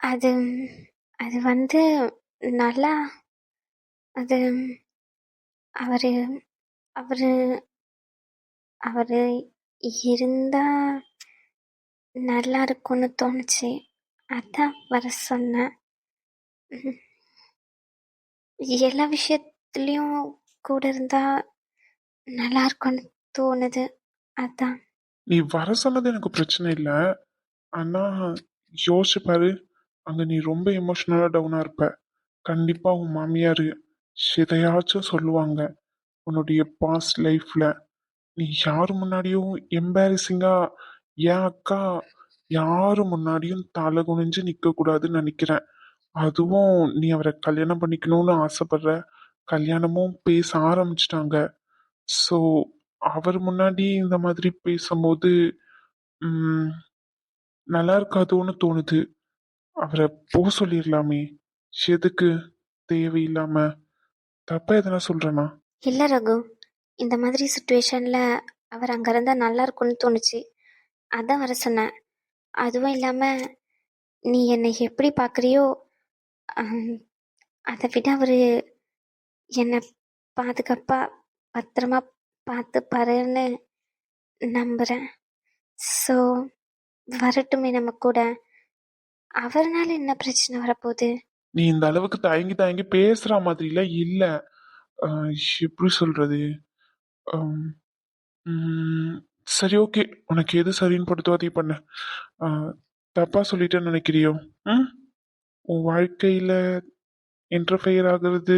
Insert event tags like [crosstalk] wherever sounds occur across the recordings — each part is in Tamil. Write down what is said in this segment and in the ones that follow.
அது அது வந்து நல்லா அது அவர் அவர் அவர் இருந்தா நல்லா இருக்கும்னு தோணுச்சு. அதான் வர சொன்னேன். எல்லா விஷயத்துலேயும் கூட இருந்தா நல்லா இருக்கும்னு தோணுது. அதான். நீ வர சொன்னது எனக்கு பிரச்சனை இல்லை. ஆனா யோசிச்சு பாரு. அங்க நீ ரொம்ப எமோஷனலா டவுனா இருப்ப. கண்டிப்பா உன் மாமியார் எதையாச்சும் சொல்லுவாங்க. உன்னுடைய பாஸ்ட் லைஃப்ல நீ யாரு முன்னாடியும் எம்பாரசிங்கா என் அக்கா? யாரு முன்னாடியும் தலை குனிஞ்சு நிக்க கூடாதுன்னு நினைக்கிறேன். அதுவும் நீ அவரை கல்யாணம் பண்ணிக்கணும்னு ஆசைப்படுற. கல்யாணமும் பேச ஆரம்பிச்சிட்டாங்க. ஸோ அவர் முன்னாடி இந்த மாதிரி பேசும்போது நல்லா இருக்காதுன்னு தோணுது. அவரை போக சொல்லிடலாமே. எதுக்கு? தேவையில்லாம. தப்பா எதனா சொல்றேனா? இல்லை ரகு. இந்த மாதிரி சுச்சுவேஷனில் அவர் அங்கே இருந்தால் நல்லா இருக்கும்னு தோணுச்சு. அதான் வர சொன்னேன். அதுவும் இல்லாமல் நீ என்னை எப்படி பார்க்குறியோ அதை விட அவர் என்னை பாதுகாப்பாக பத்திரமா பார்த்து பாருன்னு நம்புகிறேன் ஸோ வரட்டுமே நம்ம கூட. அவர்னால என்ன பிரச்சனை வரப்போகுது? நீ இந்த அளவுக்கு தயங்கி தயங்கி பேசுற மாதிரிலாம் இல்ல. எப்படி சொல்றது? ம், சரி ஓகே. உனக்கு எது சரின்னு படுத்தோ அதை பண்ணு. ஆஹ், தப்பா சொல்லிட்டேன்னு நினைக்கிறியோ? ம்? உன் வாழ்க்கையில இன்டர்ஃபையர் ஆகுறது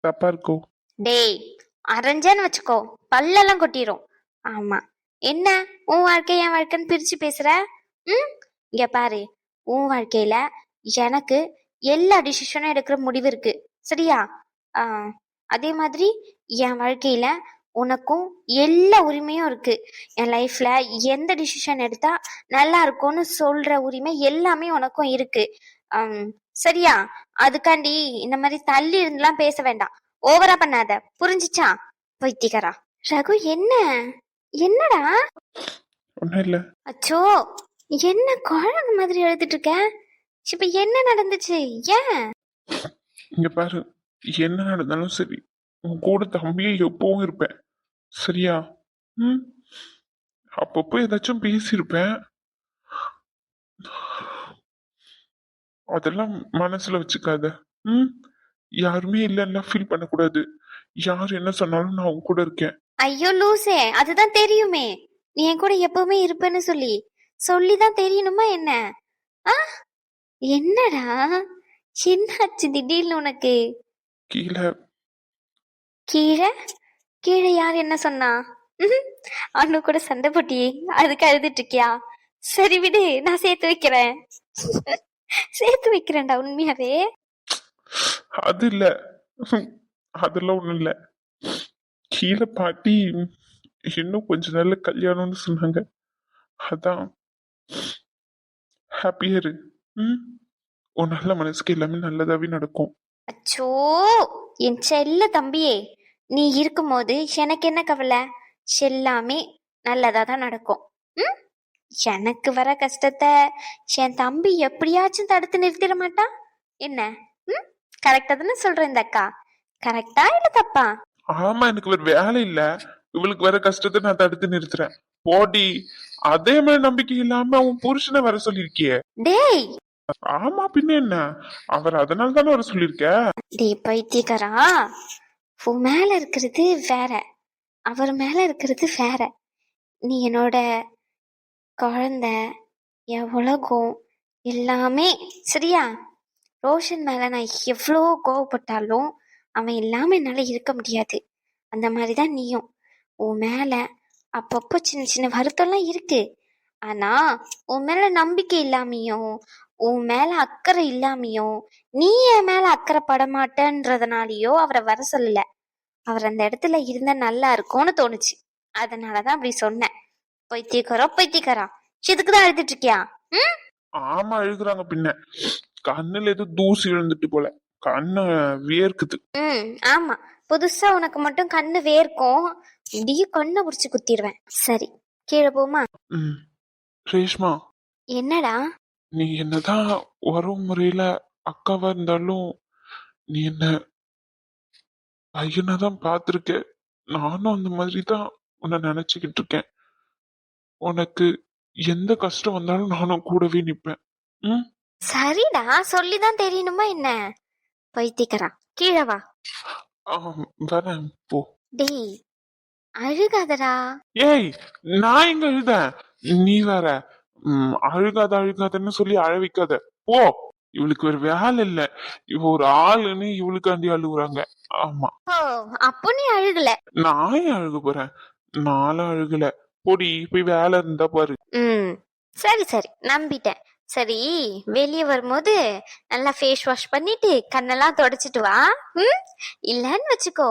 தப்பா இருக்கோ? டேய் அரைஞ்சேன்னு வச்சுக்கோ. பல்லெல்லாம் கொட்டிரும். ஆமா. என்ன? உன் வாழ்க்கை என் வாழ்க்கைன்னு பிரிச்சு பேசுற? ம்? இங்க பாரு. உன் வாழ்க்கையில எனக்கு எல்லா டிசிஷனும் எடுக்கிற முடிவு இருக்கு. சரியா? அதே மாதிரி என் வாழ்க்கையில உனக்கும் எல்லா உரிமையும் இருக்கு. என் லைஃப்ல எந்த டிசிஷன் எடுத்தா நல்லா இருக்கும்னு சொல்ற உரிமை எல்லாமே உனக்கும் இருக்கு. சரியா? அதுக்காண்டி இந்த மாதிரி தள்ளி இருந்துலாம் பேச வேண்டாம். ஓவரா பண்ணாத. புரிஞ்சுச்சா? வைத்திகரா ரகு என்ன? என்னடா? ஒன்றும் இல்லை. அச்சோ! என்ன குழந்தை மாதிரி எழுதிட்டு இருக்க இப்ப என்ன நடந்துச்சு? ஏன்? இங்க பாரு என்ன நடந்தாலும் சரி உன் கூட தம்பியை எப்பவும் இருப்பேன். சரியா? ம்? அப்பப்போ ஏதாச்சும் பேசியிருப்பேன். அதெல்லாம் மனசுல வச்சுக்காத. ம்? யாருமே இல்லைன்னா ஃபீல் பண்ணக்கூடாது. யார் என்ன சொன்னாலும் நான் உன் கூட இருக்கேன். ஐயோ லூசே அதுதான் தெரியுமே. நீ என் கூட எப்பவுமே இருப்பேன்னு சொல்லி. சொல்லிதான் தெரியணுமா என்ன? ஆ? என்னடா? என்னாச்சு திடீர்னு உனக்கு? கீழே. கீழே? கீழே யார் என்ன சொன்னா. அண்ணு கூட சண்டை போட்டியே அதுக்கு அழுதுட்டு இருக்கியா சரி விடு நான் சேர்த்து வைக்கிறேன். சேர்த்து வைக்கிறேன்டா உண்மையாவே. அது இல்ல. அதெல்லாம் ஒண்ணும் இல்ல. கீழே பாட்டி இன்னும் கொஞ்ச நாள்ல கல்யாணம்னு சொன்னாங்க. அதான். ஹாப்பியா இரு. ம் உன் நல்ல மனசுக்கு எல்லாமே நல்லதாவே நடக்கும். அச்சோ! என் செல்ல தம்பியே நீ இருக்கும்போது எனக்கு என்ன கவலை? எல்லாமே நல்லதா தான் நடக்கும். ம் எனக்கு வர கஷ்டத்தை என் தம்பி எப்படியாச்சும் தடுத்து நிறுத்திட மாட்டான்? என்ன? ம் கரெக்டா தானே சொல்றேன் இந்த அக்கா. கரெக்டா இல்ல தப்பா? ஆமா எனக்கு வேற வேலை இல்ல. இவளுக்கு வர கஷ்டத்தை நான் தடுத்து நிறுத்துறேன். போடி அதே மாதிரி நம்பிக்கை இல்லாம உன் புருஷனை வர சொல்லிருக்கியே டேய்! ஆமா பின்ன என்ன? அவர் அதனால தானே வர சொல்லிருக்க டேய் பைத்தியக்காரா! உன் மேல இருக்கிறது வேற. அவர் மேல இருக்கிறது வேற. நீ என்னோட குழந்தை என் உலகம் எல்லாமே சரியா? ரோஷன் மேல நான் எவ்வளோ கோவப்பட்டாலும் அவன் இல்லாம என்னால இருக்க முடியாது. அந்த மாதிரி தான் நீயும். உன் மேல அப்பப்போ சின்ன சின்ன வருத்தம்லாம் இருக்கு. ஆனா உன் மேல நம்பிக்கை இல்லாமையும் உன் மேல அக்கறை இல்லாமையும் நீ என் மேல அக்கறை பட மாட்டேன்றதுனாலயோ அவரை வர சொல்லல. அவர் அந்த இடத்துல இருந்தா நல்லா இருக்கும்னு தோணுச்சு. அதனாலதான் அப்படி சொன்னேன். பைத்தியக்காரா பைத்தியக்காரா இதுக்கு தான் அழுதுட்டு இருக்கியா? ம்? ஆமா அழுகுறாங்க பின்ன. கண்ணுல ஏதோ தூசி விழுந்துட்டு போல. கண்ணு வியர்க்குது. ம் ஆமா. புதுசா உனக்கு மட்டும் கண்ணு வேர்க்கும் இப்படியே கண்ணை உரிச்சு குத்திடுவேன் சரி கீழே போமா? ரேஷ்மா. என்னடா? நீ என்னதான் உறவு முறையில அக்காவா இருந்தாலும் நீ என்ன பையனா தான் பார்த்துருக்க. நானும் அந்த மாதிரி தான் உன்னை நினைச்சுக்கிட்டு இருக்கேன். உனக்கு எந்த கஷ்டம் வந்தாலும் நானும் கூடவே நிப்பேன். ம்? சரிடா சொல்லிதான் தெரியணுமா என்ன? பைத்தியக்காரா கீழே வா. ஆம், வரேன் போ. டேய் அழுகாதடா. ஏய் நான் எங்க எழுதேன் நீ வேற அழுகாத அழுகாதன்னு சொல்லி அழ வைக்காத. போ. இவளுக்கு ஒரு வேலை இல்ல. இவ ஒரு ஆளுன்னு இவளுக்காண்டி அழுகுறாங்க. ஆமா. ஓ அப்போ நீ அழுகல. நான் ஏன் அழுக போறேன்? நானும் அழுகல. பொடி போய் வேலை இருந்தா பாரு. ம் சரி சரி. நம்பிட்டேன். சரி வெளியே வரும்போது நல்லா ஃபேஸ் வாஷ் பண்ணிட்டு கண்ணெல்லாம் தொடச்சிட்டு வா. ம்? இல்லன்னு வச்சுக்கோ.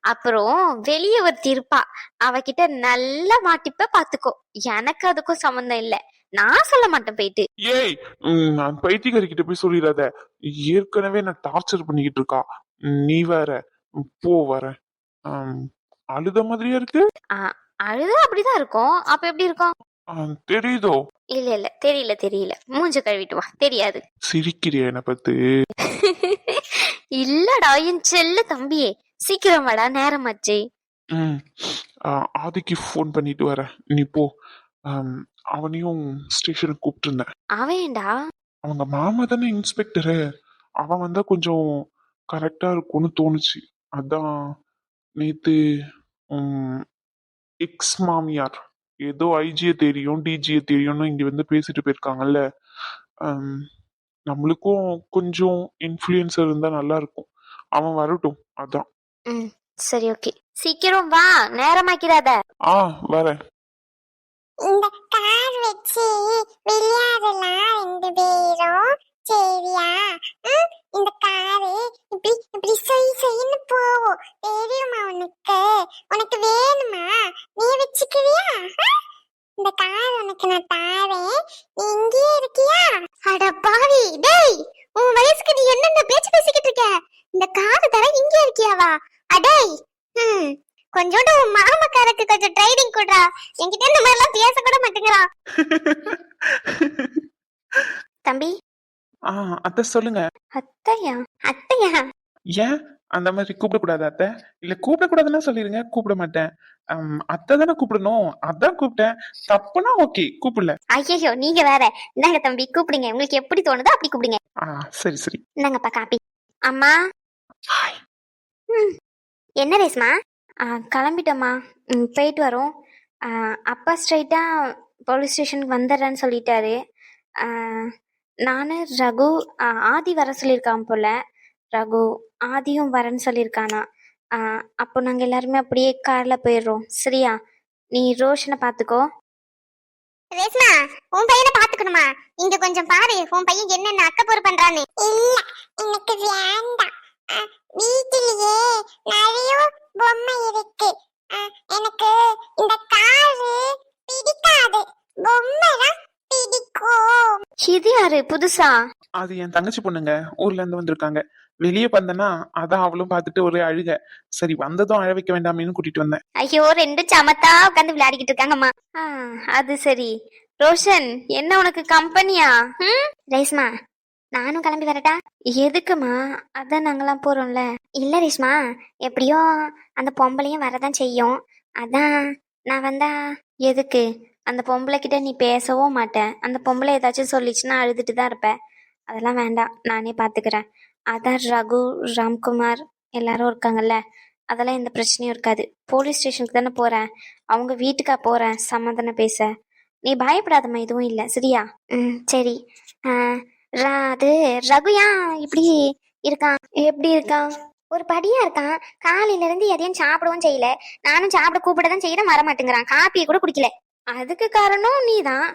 அப்புறம் வெளியே ஒருத்தி இருப்பா. அவகிட்ட நல்லா மாட்டிப்ப பாத்துக்கோ. எனக்கு அதுக்கும் சம்மந்தம் இல்ல. நான் சொல்ல மாட்டேன் போயிட்டு. ஏய் நான் பைத்தியக்காரி கிட்ட போய் சொல்லிடாத ஏற்கனவே நான் டார்ச்சர் பண்ணிக்கிட்டு இருக்கா. நீ வேற போ வர அழுத மாதிரியா இருக்கு? அழுது அப்படிதான் இருக்கும். அப்ப எப்படி இருக்கும்? தெரியுதோ? இல்ல இல்ல தெரியல தெரியல. மூஞ்ச கழுவிட்டு வா. தெரியாது. சிரிக்கிறியா என்னை பத்து? [laughs] இல்லடா என் செல்ல தம்பியே. சீக்கிரம் வாடா நேரமாச்சு. ம். ஆ, ஆதிக்கு ஃபோன் பண்ணிட்டு வரேன். நீ போ. அவனையும் ஸ்டேஷனுக்கு கூப்பிட்டுருந்தேன். அவன்டா அவங்க மாமா தானே இன்ஸ்பெக்டரு அவன் வந்தா கொஞ்சம் கரெக்டா இருக்கும்னு தோணுச்சு. அதான் நேத்து எக்ஸ் மாமியார் ஏதோ ஐஜியை தெரியும் டிஜியை தெரியும்னு இங்க வந்து பேசிட்டு போயிருக்காங்கல்ல. நம்மளுக்கும் கொஞ்சம் இன்ஃப்ளூயன்சர் இருந்தா நல்லா இருக்கும். அவன் வரட்டும் அதான். ம் சரி ஓகே சீக்கிரம் வா நேரமாக்கிறாத ஆ வரேன். இந்த கார் வச்சு விளையாடலாம் ரெண்டு பேரும். சரியா இந்த காரு இப்படி இப்படி சொய் சொயின்னு போகும். தெரியுமா உனக்கு? உனக்கு வேணுமா? நீ வச்சுக்கிறியா? இந்த கார் உனக்கு நான் தாரேன். நீ இங்கேயே இருக்கியா? அட பாவி டேய் உன் வயசுக்கு நீ என்னென்ன பேச்சு பேசிக்கிட்டு இருக்க? இந்த கார் தர இங்கே இருக்கியாவா? அடேய் ம் கொஞ்சோண்டு உன் மாமக்காரருக்கு கொஞ்சம் ட்ரைனிங் கொடுறா. என்கிட்ட இந்த மாதிரிலாம் பேச கூட மாட்டேங்கிறா [laughs] தம்பி ஆ அத்தை சொல்லுங்க. அத்தையா? அத்தையா? ஏன்? அந்த மாதிரி கூப்பிடக்கூடாது அத்தை. இல்ல கூப்பிடக்கூடாதுன்னா சொல்லிருங்க கூப்பிட மாட்டேன். அத்தை தானே கூப்பிடணும். அதான் கூப்பிட்டேன். தப்புனா ஓகே கூப்பிடல. ஐயோ நீங்க வேற. இந்தாங்க தம்பி கூப்பிடுங்க. உங்களுக்கு எப்படி தோணுதோ அப்படி கூப்பிடுங்க. ஆ சரி சரி. இந்தாங்கப்பா காப்பி. அம்மா? ஹாய் ம். என்ன ரேஸ்மா கிளம்பிட்டோம்மா. ம் போயிட்டு வரோம். அப்பா ஸ்ட்ரைட்டாக போலீஸ் ஸ்டேஷனுக்கு வந்துடுறேன்னு சொல்லிட்டாரு. நான் ரகு ஆதி வர சொல்லியிருக்கான் போல. ரகு ஆதியும் வரேன்னு சொல்லியிருக்கானா? அப்போ நாங்கள் எல்லாருமே அப்படியே காரில் போயிடுறோம். சரியா? நீ ரோஷனை பார்த்துக்கோ. ரேஸ்மா உன் பையனை பாத்துக்கணுமா இங்க கொஞ்சம் பாரு உன் பையன் என்னென்ன அக்கப்போர் பண்றான்னு. இல்ல எனக்கு வேண்டாம். வீட்டிலேயே நிறைய பொம்மை இருக்கு. எனக்கு இந்த காரு பிடிக்காது. பொம்மை தான் பிடிக்கும் இது யாரு? புதுசா? அது என் தங்கச்சி பொண்ணுங்க. ஊர்ல இருந்து வந்திருக்காங்க. வெளியே வந்தேன்னா அதான் அவளும் பார்த்துட்டு ஒரே அழுக. சரி வந்ததும் அழ வைக்க வேண்டாமேன்னு கூட்டிட்டு வந்தேன். ஐயோ ரெண்டு சமத்தா உட்காந்து விளையாடிக்கிட்டு இருக்காங்கம்மா. ஆ, அது சரி. ரோஷன் என்ன உனக்கு கம்பெனியா? ம்? ரேஸ்மா நானும் கிளம்பி வரட்டா? எதுக்குமா? அதான் நாங்களாம் போறோம்ல. இல்ல ரேஷ்மா எப்படியோ அந்த பொம்பளையும் வரதான் செய்யும். அதான் நான் வந்தா எதுக்கு? அந்த பொம்பளை கிட்ட நீ பேசவும் மாட்டேன் அந்த பொம்பளை ஏதாச்சும் சொல்லிச்சுன்னா அழுதுட்டு தான் இருப்பேன் அதெல்லாம் வேண்டாம். நானே பார்த்துக்கிறேன் அதான் ரகு ராம்குமார் எல்லாரும் இருக்காங்கல்ல. அதெல்லாம் எந்த பிரச்சனையும் இருக்காது. போலீஸ் ஸ்டேஷனுக்கு தானே போகிறேன் அவங்க வீட்டுக்கா போகிறேன் சமாதானம் பேச. நீ பயப்படாதம்மா எதுவும் இல்லை. சரியா? ம் சரி. ஆ, அது ரகுயா இப்படி இருக்கான். எப்படி இருக்கான்? ஒரு படியா இருக்கான். காலையில இருந்து எதையும் சாப்பிடவும் செய்யல. நானும் சாப்பிட கூப்பிட தான் செய்யறேன் வர மாட்டேங்கிறான் காப்பியை கூட குடிக்கல. அதுக்கு காரணம் நீ தான்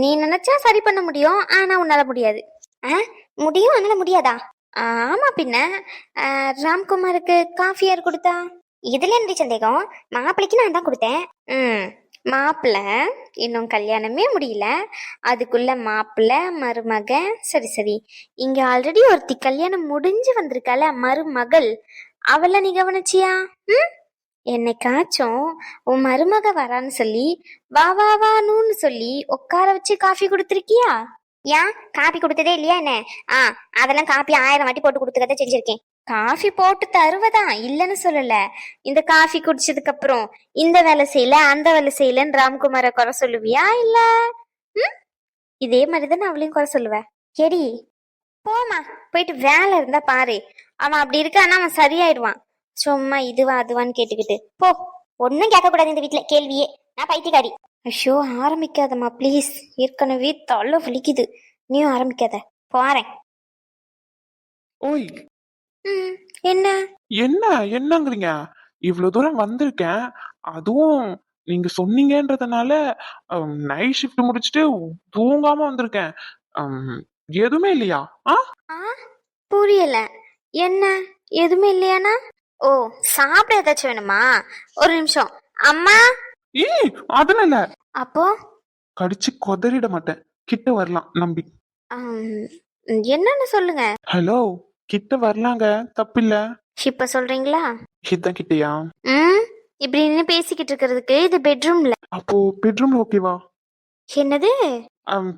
நீ நினைச்சா சரி பண்ண முடியும் ஆனா உன்னால முடியாது. ஆ? முடியும் அதனால முடியாதா? ஆமா பின்ன. ராம்குமாருக்கு காஃபி யார் கொடுத்தா? இதுல என்ன சந்தேகம்? மாப்பிள்ளைக்கு நான் தான் கொடுத்தேன். ம் மாப்பிள்ள இன்னும் கல்யாணமே முடியல. அதுக்குள்ள மாப்பிள்ள மருமகன் சரி சரி. இங்க ஆல்ரெடி ஒருத்தி கல்யாணம் முடிஞ்சு வந்திருக்கால மருமகள். அவளை நீ கவனிச்சியா? ம் என்னைக்காச்சும் உன் மருமக வரான்னு சொல்லி வா வா வான்னு சொல்லி உட்கார வச்சு காஃபி கொடுத்துருக்கியா? ஏன்? காப்பி கொடுத்ததே இல்லையா என்ன? ஆ அதெல்லாம் காப்பி ஆயிரம் வாட்டி போட்டு கொடுத்துக்கதான் செஞ்சிருக்கேன். காஃபி போட்டு தருவதான் இல்லைன்னு சொல்லல. இந்த காஃபி குடிச்சதுக்கு அப்புறம் இந்த வேலை செய்யல அந்த வேலை செய்யலன்னு ராம்குமார குறை சொல்லுவியா இல்ல? ம்? இதே மாதிரிதான் அவளையும் குறை சொல்லுவேன் எடி போமா போயிட்டு வேலை இருந்தா பாரு. அவன் அப்படி இருக்கான்னா அவன் சரியாயிடுவான். சும்மா இதுவா அதுவான்னு கேட்டுக்கிட்டு. போ ஒன்னும் கேட்கக்கூடாது இந்த வீட்ல கேள்வியே. நான் பைத்தியக்காரி. ஐயோ ஆரம்பிக்காதம்மா ப்ளீஸ் ஏற்கனவே தலை வலிக்குது. நீயும் ஆரம்பிக்காத. போறேன். ஓய். ம் என்ன? என்ன என்னங்கிறீங்க? இவ்வளவு தூரம் வந்திருக்கேன். அதுவும் நீங்க சொன்னீங்கன்றதுனால நைட் ஷிஃப்ட் முடிச்சுட்டு தூங்காம வந்திருக்கேன். எதுவுமே இல்லையா? ஆ? ஆ? புரியல. என்ன? எதுவுமே இல்லையானா? ஓ சாப்பிட ஏதாச்சும் வேணுமா? ஒரு நிமிஷம். அம்மா? ஏய் அதெல்லாம் இல்ல. அப்போ? கடிச்சு கொதறிட மாட்டேன். கிட்ட வரலாம் நம்பி. ஆம், என்னன்னு சொல்லுங்க. ஹலோ கிட்ட வரலாங்க. தப்பில்ல. இப்ப சொல்றீங்களா? இதான் கிட்டயா? ம் இப்படி நின்று பேசிக்கிட்டு இருக்கிறதுக்கு இது பெட்ரூம்ல. அப்போ பெட்ரூம்ல ஓகேவா என்னது?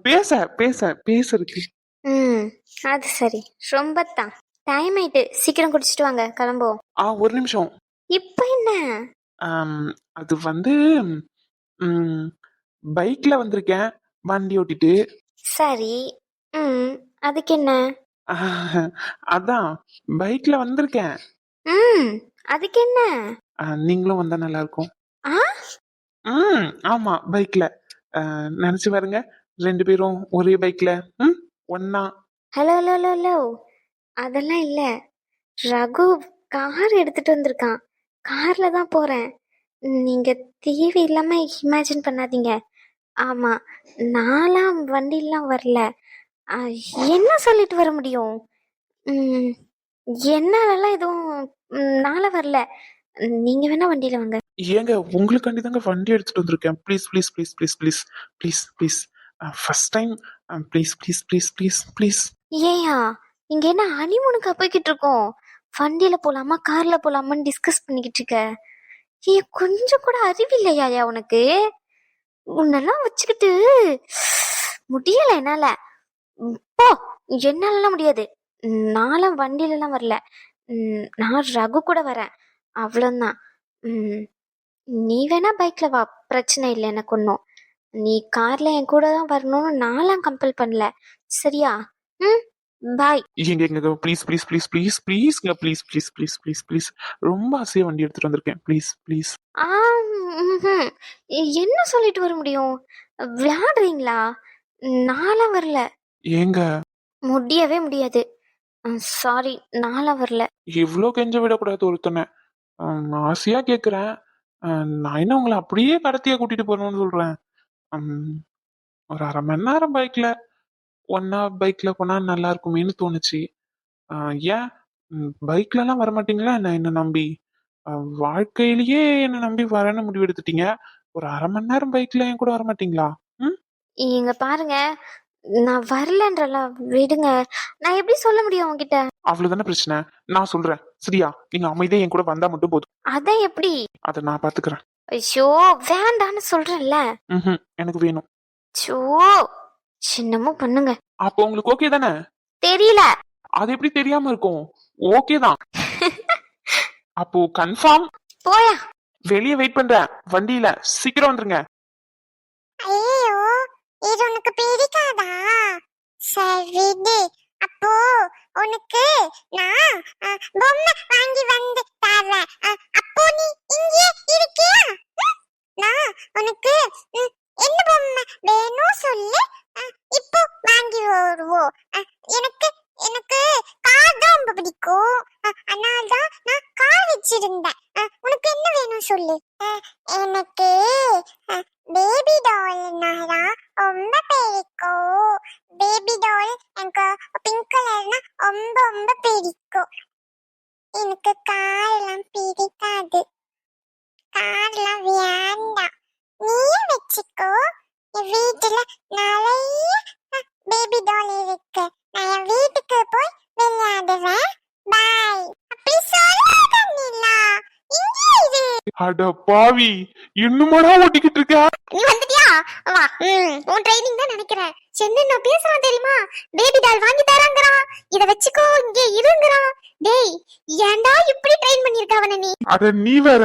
பேச பேச பேசுறதுக்கு. ம் அது சரி. ரொம்ப தான். டைம் ஆயிட்டு. சீக்கிரம் குடிச்சிட்டு வாங்க. கிளம்புவோம். ஆ ஒரு நிமிஷம். இப்போ என்ன? ஆம், அது வந்து ம், பைக்ல வந்திருக்கேன். வண்டி ஓட்டிட்டு. சரி. ம் அதுக்கு என்ன? [laughs] அதான் பைக்ல வந்திருக்கேன். ம் அதுக்கு என்ன? ஆ, நீங்களும் வந்தா நல்லா இருக்கும் ஆ? ம் ஆமா பைக்ல. நினைச்சு பாருங்க. ரெண்டு பேரும் ஒரே பைக்ல. ம் ஒன்னா. Hello hello hello hello. அதெல்லாம் இல்ல. ரகு கார் எடுத்துட்டு வந்திருக்கான். கார்ல தான் போறேன். நீங்க தேவையில்லாம இமேஜின் பண்ணாதீங்க. ஆமா நான்லாம் வண்டிலாம் வரல. என்ன சொல்லிட்டு வர முடியும்? என்னாலலாம் எதுவும் நாள வரல. நீங்க வேணா வண்டியில வாங்க. ஏங்க உங்களுக்காண்டி தாங்க வண்டி எடுத்துட்டு வந்திருக்கேன். Please please please please please please please first time please please please please please ஏயா இங்க என்ன ஹனிமூனுக்கா போய்கிட்டு இருக்கோம்? வண்டியில போலாமா கார்ல போலாமான்னு டிஸ்கஸ் பண்ணிக்கிட்டு இருக்க. ஏ கொஞ்சம் கூட அறிவில்லையாயா உனக்கு? உன்னெல்லாம் வச்சுக்கிட்டு முடியல என்னால. போ. என்னாலலாம் முடியாது. நான்லாம் வண்டியில எல்லாம் வரல நான் ரகு கூட வரேன். அவ்வளோதான் ம், நீ வேணா பைக்ல வா. பிரச்சனை இல்லை எனக்கு ஒன்றும் நீ கார்ல என் கூட தான் வரணும்னு நான்லாம் கம்பல் பண்ணல. சரியா? ம்? பாய் எங்க எங்க please please please please ப்ளீஸ்ங்க please please please please please ரொம்ப ஆசையா வண்டி எடுத்துட்டு வந்திருக்கேன். Please please. என்ன சொல்லிட்டு வர முடியும்? விளையாடுறீங்களா? நான்லாம் வரல. ஏங்க? முடியவே முடியாது. சாரி நான்லாம் வரல. இவ்வளோ கெஞ்ச விடக்கூடாது ஒருத்தனை. ஆசையா கேக்குறேன். ஆ, நான் என்ன உங்களை அப்படியே கடத்தியா கூட்டிட்டு போறேன்னு சொல்றேன். ஒரு அரை மணி நேரம் பைக்ல ஒன்னா பைக்ல போனா நல்லா இருக்குமேன்னு தோணுச்சு. ஏன்? பைக்ல எல்லாம் வர மாட்டீங்களா என்ன என்ன நம்பி? வாழ்க்கையிலேயே என்ன நம்பி வரேன்னு முடிவு எடுத்துட்டீங்க. ஒரு அரை மணி நேரம் பைக்ல என் கூட வர மாட்டீங்களா இங்க பாருங்க. நான் வரலன்றல விடுங்க. நான் எப்படி சொல்ல முடியும் உங்ககிட்ட? அவ்வளவுதானே பிரச்சனை. நான் சொல்றேன். சரியா? நீங்க அமைதியா என் கூட வந்தா மட்டும் போதும். அதான் எப்படி? அதை நான் பாத்துக்கிறேன். ஐயோ வேண்டான்னு சொல்றேன்ல. எனக்கு வேணும். சோ சின்னமும் பண்ணுங்க. அப்போ உங்களுக்கு ஓகே தானே? தெரியல. அது எப்படி தெரியாம இருக்கும்? ஓகே தான். [laughs] அப்போ கன்ஃபார்ம் போயா. வெளியே வெயிட் பண்றேன். வண்டியில. சீக்கிரம் வந்துருங்க. ஐயோ இது உனக்கு பிடிக்காதா? சரி அப்போ உனக்கு நான் பொம்மை வாங்கி வந்து தரேன். அப்போ நீ இங்கே இருக்கியா ம்? நான் உனக்கு ம், என்ன பொம்மை வேணும் சொல்லு அ, இப்போ வாங்கி வருவோம் அ, எனக்கு எனக்கு கார் தான் ரொம்ப பிடிக்கும் அ, அதனால தான் நான் கார் வச்சிருந்தேன் அ, உனக்கு என்ன வேணும் சொல்லு அ, எனக்கு பேபி டால்னாரா ரொம்ப பிடிக்கும் பேபி டால் எனக்கு பிங்க் கலர்னா ரொம்ப ரொம்ப பிடிக்கும் எனக்கு கார்லாம் பிடிக்காது கார்லாம் வேண்டாம் நீயே வச்சுக்கோ என் வீட்டுல நிறைய பேபி டால் இருக்கு நான் என் வீட்டுக்கு போய் விளையாடுவேன் பாய் அப்படி சொல்லாத நிலா இங்கே இரு அட பாவி இன்னுமாடா ஓட்டிக்கிட்டு இருக்க? நீ வந்துட்டியா? வா உன் ட்ரைனிங் தான் நினைக்கிறேன். என்னென்ன பேசுறான் தெரியுமா? பேபி டால் வாங்கி தராங்கறான். இத வச்சுக்கோ இங்கே இருங்கறான். டேய் ஏன்டா இப்படி ட்ரெயின் பண்ணிருக்க அவனை நீ? அட நீ வேற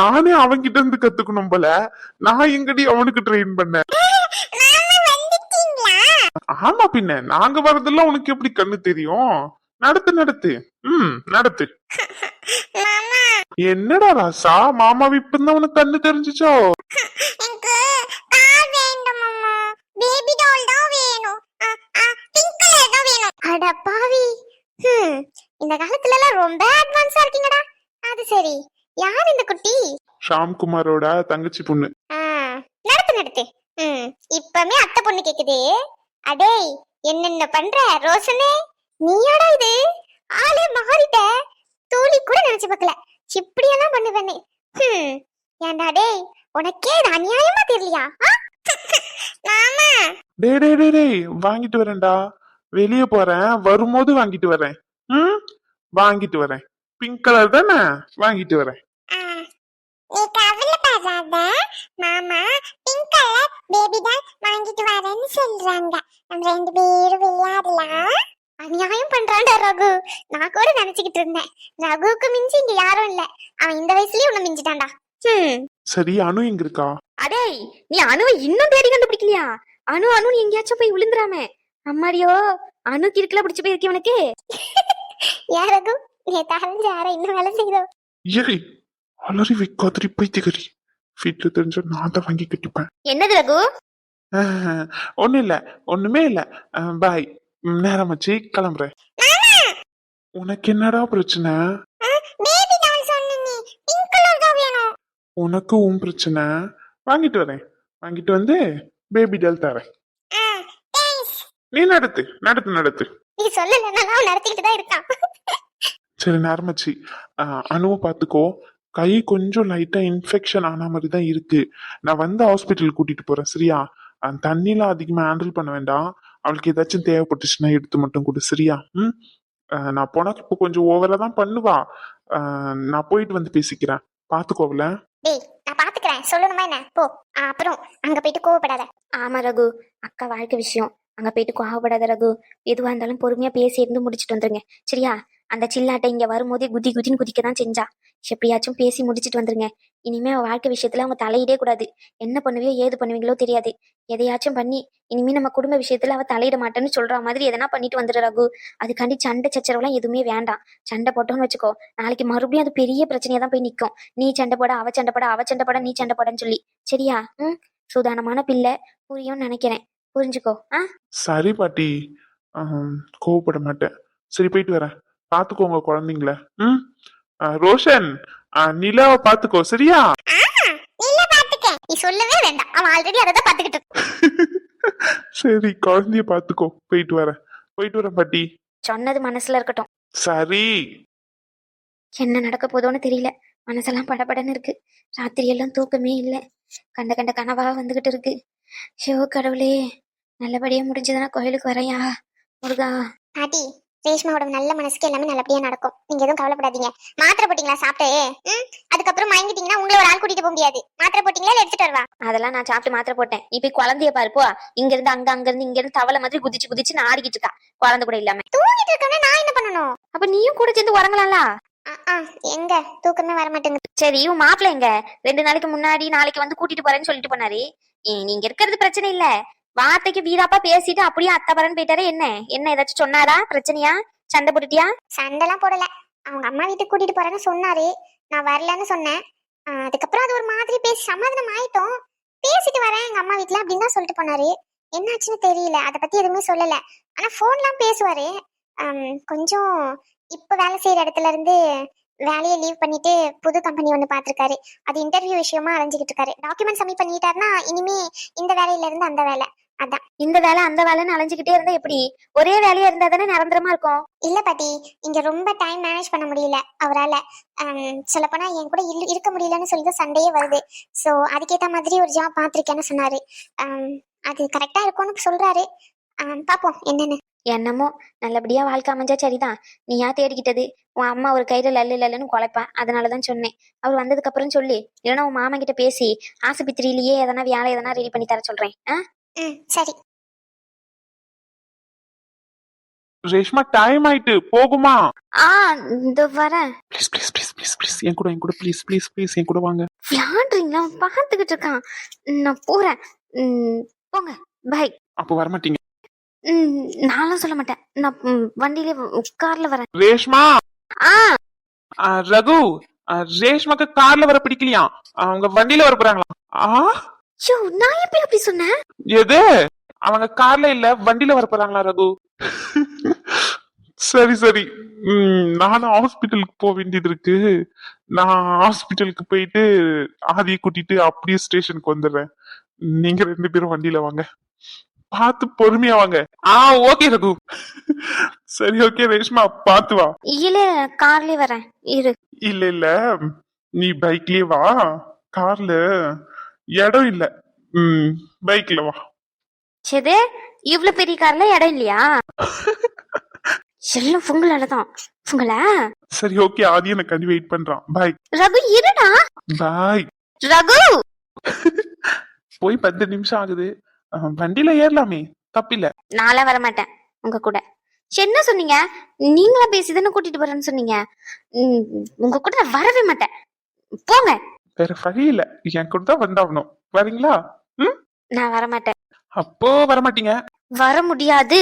நானே அவன்கிட்ட இருந்து கத்துக்கணும் போல. நான் எங்கடி அவனுக்கு ட்ரெயின் பண்ணேன்? ஆமா பின்ன நாங்க வரதெல்லாம் உனக்கு எப்படி கண்ணு தெரியும்? நடத்து நடத்து. ம் நடத்து. என்னடா ராசா மாமா இப்பதான் உனக்கு கண்ணு தெரிஞ்சுச்சோ? எனக்கு கார் வேண்டும் பேபி டால் தான் வேணும். பிங்க் கலர் தான் வேணும். அட பாவி. இந்த காலத்துல எல்லாம் ரொம்ப அட்வான்ஸா இருக்கீங்கடா. அது சரி. யார் இந்த குட்டி? ஷாம்குமாரோட தங்கச்சி பொண்ணு. நடத்து நடத்து. இப்பமே அத்தை பொண்ணு கேக்குது. அடேய் என்னென்ன பண்ற ரோஷனே? நீயாடா இது? ஆளே மாறிட்ட. தோழி கூட நினைச்சு பார்க்கல. இப்படியெல்லாம் பண்ணுவேனே. ஹம். ஏன்டா டேய் உனக்கே இது அநியாயமா தெரியலையா? மாமா டே டே டே டேய் வாங்கிட்டு வரேன்டா. வெளியே போறேன் வரும்போது வாங்கிட்டு வரேன். ம்? வாங்கிட்டு வரேன். பிங்க் கலர் தானே? வாங்கிட்டு வரேன். நீ கவலைப்படாத மாமா பிங்க் கலர் பேபி டால் வாங்கிட்டு வரேன்னு சொல்றாங்க. நம்ம ரெண்டு பேரும் விளையாடலாம். அநியாயம் பண்றான்டா ரகு. நான் கூட நினைச்சுக்கிட்டு இருந்தேன். ரகுவுக்கு மிஞ்சி இங்க யாரும் இல்ல. அவன் இந்த வயசுலயே உன்னை மிஞ்சிட்டான்டா. ஹம். சரி அனு எங்க இருக்கா? அடேய் நீ அணுவை இன்னும் தேடி கண்டுபிடிக்கலையா? அணு அணு எங்கேயாச்சும் போய் விழுந்துராம அம்மாடியோ அணு கிறுக்குல பிடிச்சு போயிருக்கே உனக்கு ஏன் [laughs] ரகு நீ தரஞ்ச யார இன்னும் வேலை செய்தோம் ஏய் அலறி வைக்காதிரி பைத்தியகரி வீட்டுல தெரிஞ்ச நான் தான் வாங்கி கட்டிப்பேன். என்னது ரகு? ஆஹ், ஒண்ணும் இல்ல ஒண்ணுமே இல்ல. பாய் நேரம் வச்சு கிளம்புறேன். உனக்கு என்னடா பிரச்சனை? உனக்கு உன் பிரச்சனை. வாங்கிட்டு வரேன். வாங்கிட்டு வந்து பேபி டால் தரேன். நீ நடத்து. நடத்து நடத்து. நீ சொல்லலன்னா அவன் நடத்திக்கிட்டு தான் இருக்கான். சரி நேரமாச்சு அணுவை பார்த்துக்கோ. கை கொஞ்சம் லைட்டா இன்ஃபெக்ஷன் ஆன மாதிரி தான் இருக்கு. நான் வந்து ஹாஸ்பிட்டல் கூட்டிட்டு போறேன். சரியா? தண்ணிலாம் அதிகமா ஹேண்டில் பண்ண வேண்டாம். அவளுக்கு ஏதாச்சும் தேவைப்பட்டுச்சுன்னா எடுத்து மட்டும் கொடு சரியா? ம்? நான் போனா இப்போ கொஞ்சம் ஓவரா தான் பண்ணுவா. நான் போயிட்டு வந்து பேசிக்கிறேன். பாத்துக்கோவல நான் பாத்துக்கிறேன். சொல்லணுமா என்ன? போ. அப்புறம் அங்க போயிட்டு கோவப்படாத. ஆமா ரகு. அக்கா வாழ்க்கை விஷயம். அங்க போயிட்டு கோவப்படாத ரகு. எதுவா இருந்தாலும் பொறுமையா பேசி இருந்து முடிச்சிட்டு வந்துருங்க. சரியா? அந்த சில்லாட்டை இங்க வரும்போதே குதி குதின்னு குதிக்க தான் செஞ்சா. எப்படியாச்சும் பேசி முடிச்சிட்டு வந்துருங்க. இனிமே வாழ்க்கை விஷயத்துல அவங்க தலையிடே கூடாது. என்ன பண்ணுவியோ ஏது பண்ணுவீங்களோ தெரியாது. எதையாச்சும் பண்ணி இனிமே நம்ம குடும்ப விஷயத்துல அவ தலையிட மாட்டேன்னு சொல்ற மாதிரி எதனா பண்ணிட்டு வந்துடு ரகு. அதுக்காண்டி சண்டை சச்சரவுலாம் எதுவுமே வேண்டாம். சண்டை போட்டோம்னு வச்சுக்கோ. நாளைக்கு மறுபடியும் அது பெரிய பிரச்சனையா தான் போய் நிக்கும். நீ சண்டை போட அவ சண்டை போட அவ சண்டை போட நீ சண்டை போடன்னு சொல்லி. சரியா? ம்? சுதானமான பிள்ளை. புரியும்னு நினைக்கிறேன். புரிஞ்சுக்கோ. ஆ? சரி பாட்டி. கோவப்பட மாட்டேன். சரி போயிட்டு வரேன். பாத்துக்கோங்க குழந்தைங்கள. ம்? ரோஷன் நிலாவை பாத்துக்கோ சரியா? இல்ல பாத்துக்க நீ சொல்லவே வேண்டாம். அவன் ஆல்ரெடி அதை தான் பாத்துக்கிட்டு. [laughs] சரி குழந்தைய பாத்துக்கோ போயிட்டு வரேன். போயிட்டு வரேன் பாட்டி. சொன்னது மனசுல இருக்கட்டும். சரி. என்ன நடக்க போதோன்னு தெரியல. மனசெல்லாம் படபடன்னு இருக்கு. ராத்திரி எல்லாம் தூக்கமே இல்லை. கண்ட கண்ட கனவா வந்துகிட்டு இருக்கு. சிவ கடவுளே. நல்லபடியா முடிஞ்சதுன்னா கோயிலுக்கு வரையா முருகா? பாட்டி ரேஷ்மாவோட நல்ல மனசுக்கு எல்லாமே நல்லபடியா நடக்கும். நீங்க எதுவும் கவலைப்படாதீங்க. மாத்திரை போட்டீங்களா? சாப்பிட்டு? ம்? அதுக்கப்புறம் மயங்கிட்டீங்கன்னா உங்களை ஒரு ஆள் கூட்டிட்டு போக முடியாது. மாத்திரை போட்டீங்களா? இல்ல எடுத்துட்டு வருவா? அதெல்லாம் நான் சாப்பிட்டு மாத்திரை போட்டேன். இப்ப குழந்தைய பாரு போ. இங்க இருந்து அங்க அங்க இருந்து இங்க இருந்து தவளை மாதிரி குதிச்சு குதிச்சு நான் ஆடிக்கிட்டு இருக்கா. குழந்தை கூட இல்லாம. தூங்கிட்டு இருக்கோம்னா நான் என்ன பண்ணணும்? அப்ப நீயும் கூட சேர்ந்து உறங்கலாம்ல? எங்க? தூக்கமே வர மாட்டேங்குது சரி உன் மாப்பிள்ள எங்க? ரெண்டு நாளைக்கு முன்னாடி நாளைக்கு வந்து கூட்டிட்டு போறேன்னு சொல்லிட்டு போனாரு. நீங்க இருக்கிறது பிரச்சனை இல்ல. வார்த்தைக்கு வீராப்பா பேசிட்டு அப்படியே அத்தை பரன் போயிட்டாரு. என்ன? என்ன ஏதாச்சும் சொன்னாரா? பிரச்சனையா? சண்டை போட்டுட்டியா? சண்டைலாம் போடல. அவங்க அம்மா வீட்டுக்கு கூட்டிட்டு போறேன்னு சொன்னாரு. நான் வரலன்னு சொன்னேன். அதுக்கப்புறம் அது ஒரு மாதிரி பேசி சமாதானம் ஆயிட்டோம். பேசிட்டு வரேன் எங்க அம்மா வீட்டுல அப்படின்னு தான் சொல்லிட்டு போனாரு. என்னாச்சுன்னு தெரியல. அதை பத்தி எதுவுமே சொல்லல. ஆனா போன்லாம் பேசுவாரு. ஆம், கொஞ்சம் இப்ப வேலை செய்யற இடத்துல இருந்து வேலையை லீவ் பண்ணிட்டு புது கம்பெனி ஒன்று பார்த்துருக்காரு. அது இன்டர்வியூ விஷயமா அலைஞ்சிக்கிட்டு இருக்காரு. டாக்குமெண்ட் சப்மிட் பண்ணிட்டாருன்னா இனிமே இந்த வேலையில இருந்து அந்த வேலை. அதான். இந்த வேலை அந்த வேலைன்னு அலைஞ்சுக்கிட்டே இருந்தா எப்படி? ஒரே வேலையா இருந்தா தானே நிரந்தரமா இருக்கும்? இல்ல பாட்டி இங்க ரொம்ப டைம் மேனேஜ் பண்ண முடியல. அவரால சொல்ல போனா என் கூட இல்ல- இருக்க முடியலன்னு சொல்லி தான் சண்டையே வருது. சோ அதுக்கேத்த மாதிரி ஒரு ஜாப் பாத்திருக்கேன்னு சொன்னாரு. அது கரெக்டா இருக்கும்னு சொல்றாரு. ஆம், பாப்போம் என்னன்னு. என்னமோ நல்லபடியா வாழ்க்கை அமைஞ்சா சரிதான். நீயா தேடிக்கிட்டது? உன் அம்மா ஒரு கையில லல்லு லல்லுன்னு குலைப்பா அதனாலதான் சொன்னேன். அவர் வந்ததுக்கு அப்புறம் சொல்லி. இல்லைன்னா உன் மாமா கிட்ட பேசி ஆஸ்பத்திரியிலேயே எதனா வேலை எதனா ரெடி பண்ணி தர சொல்றேன். ஆ? ம் சரி. ரேஷ்மா டைம் ஆயிட்டு போகுமா? ஆ இந்த வரேன். Please please please please please என் கூட என் கூட ப்ளீஸ் ப்ளீஸ் ப்ளீஸ் என் கூட வாங்க. விளையாடுறீங்களா? பார்த்துக்கிட்டு இருக்கான். நான் போறேன். ம், போங்க. பை அப்போ வரமாட்டீங்க. ம், நான்லாம் சொல்ல மாட்டேன். நான் ம், வண்டியிலே கார்ல வரேன். ரேஷ்மா! ஆ. ஆ, ரகு! ஆ, ரேஷ்மாக்கு கார்ல வர பிடிக்கலையா? அவங்க வண்டியில வர போறாங்களா? ஆ? ஷோ நான் எப்படி அப்படி சொன்னேன்? எது? அவங்க கார்ல இல்ல வண்டியில வர போறாங்களா ரகு? சரி சரி. நானும் ஹாஸ்பிட்டலுக்கு போக வேண்டியது இருக்கு. நான் ஹாஸ்பிட்டலுக்கு போயிட்டு ஆதியை கூட்டிட்டு அப்படியே ஸ்டேஷனுக்கு வந்துடுறேன். நீங்க ரெண்டு பேரும் வண்டியில வாங்க. பார்த்து பொறுமையா வாங்க. ஆ ஓகே ரகு. சரி ஓகே ரேஷ்மா பார்த்து வா. இல்ல கார்லயே வரேன். இரு. இல்ல இல்ல. நீ பைக்லயே வா. கார்ல இடம் இல்ல. ம் பைக்ல வா. சரி இவ்வளவு பெரிய கார்ல இடம் இல்லையா? எல்லாம் உங்களால தான். உங்களா? சரி ஓகே ஆதி எனக்கு வெயிட் பண்றான். பாய் ரகு இருடா. பாய் ரகு! போய் பத்து நிமிஷம் ஆகுது. அஹ், வண்டியில ஏறலாமே. தப்பில்ல. நாளா வர மாட்டேன் உங்க கூட. சரி, என்ன சொன்னீங்க? நீங்களா பேசி தானே கூட்டிட்டு போறேன்னு சொன்னீங்க. ம், உங்க கூட நான் வரவே மாட்டேன். போங்க. வேற வழி இல்ல. என் கூட தான் வந்தாகணும். வரீங்களா? ம்? நான் வர மாட்டேன் அப்போ வரமாட்டீங்க. வர முடியாது.